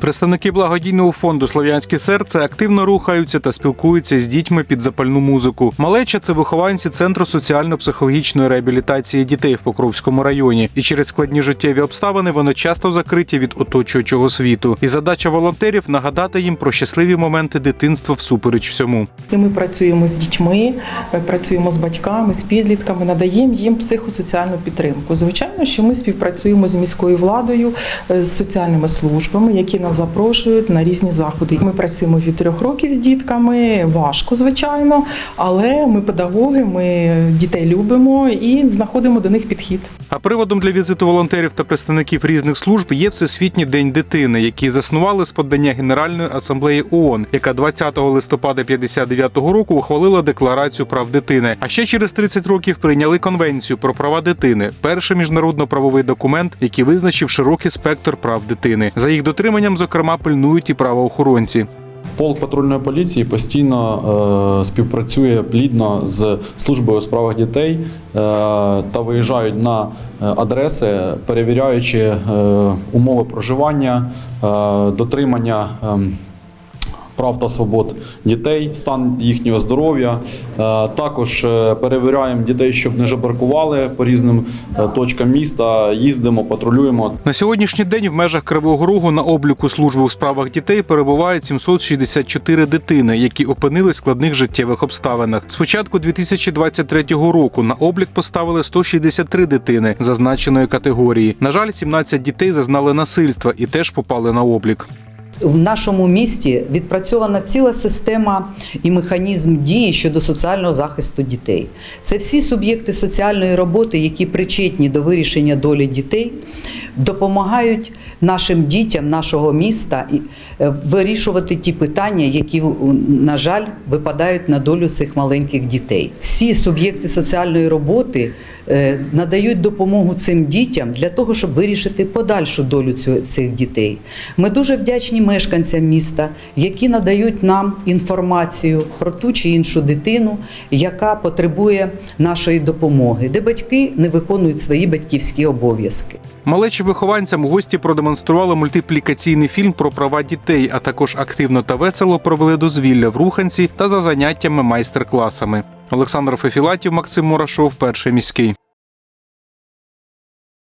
Представники благодійного фонду Слов'янське серце активно рухаються та спілкуються з дітьми під запальну музику. Малеча це вихованці центру соціально-психологічної реабілітації дітей в Покровському районі. І через складні життєві обставини вони часто закриті від оточуючого світу. І задача волонтерів нагадати їм про щасливі моменти дитинства всупереч всьому. Ми працюємо з дітьми, працюємо з батьками, з підлітками, надаємо їм психосоціальну підтримку. Звичайно, що ми співпрацюємо з міською владою, е, з соціальними службами, які нас запрошують на різні заходи. Ми працюємо від трьох років з дітками. Важко, звичайно, але ми педагоги, ми дітей любимо і знаходимо до них підхід. А приводом для візиту волонтерів та представників різних служб є Всесвітній день дитини, який заснували з подання Генеральної асамблеї ООН, яка 20 листопада 59-го року ухвалила декларацію прав дитини. А ще через 30 років прийняли конвенцію про права дитини, перший міжнародно-правовий документ, який визначив широкий спектр прав дитини. За їх дотриманням, зокрема, пильнують і правоохоронці. Полк патрульної поліції постійно е, співпрацює плідно з службою у справах дітей е, та виїжджають на е, адреси, перевіряючи е, умови проживання, е, дотримання. ем, Прав та свобод дітей, стан їхнього здоров'я. Е, Також е, перевіряємо дітей, щоб не жебракували по різним е, точкам міста. Їздимо, патрулюємо. На сьогоднішній день в межах Кривого Рогу на обліку служби у справах дітей перебувають 764 дитини, які опинились в складних життєвих обставинах. З початку 2023 року на облік поставили 163 дитини зазначеної категорії. На жаль, 17 дітей зазнали насильства і теж попали на облік. В нашому місті відпрацьована ціла система і механізм дії щодо соціального захисту дітей. Це всі суб'єкти соціальної роботи, які причетні до вирішення долі дітей, допомагають нашим дітям нашого міста е, вирішувати ті питання, які, на жаль, випадають на долю цих маленьких дітей. Всі суб'єкти соціальної роботи надають допомогу цим дітям для того, щоб вирішити подальшу долю цих дітей. Ми дуже вдячні мешканцям міста, які надають нам інформацію про ту чи іншу дитину, яка потребує нашої допомоги, де батьки не виконують свої батьківські обов'язки. Малечі вихованцям у гості продемонстрували мультиплікаційний фільм про права дітей, а також активно та весело провели дозвілля в руханці та за заняттями майстер-класами. Олександр Фефілатів, Максим Мурашов, перший міський.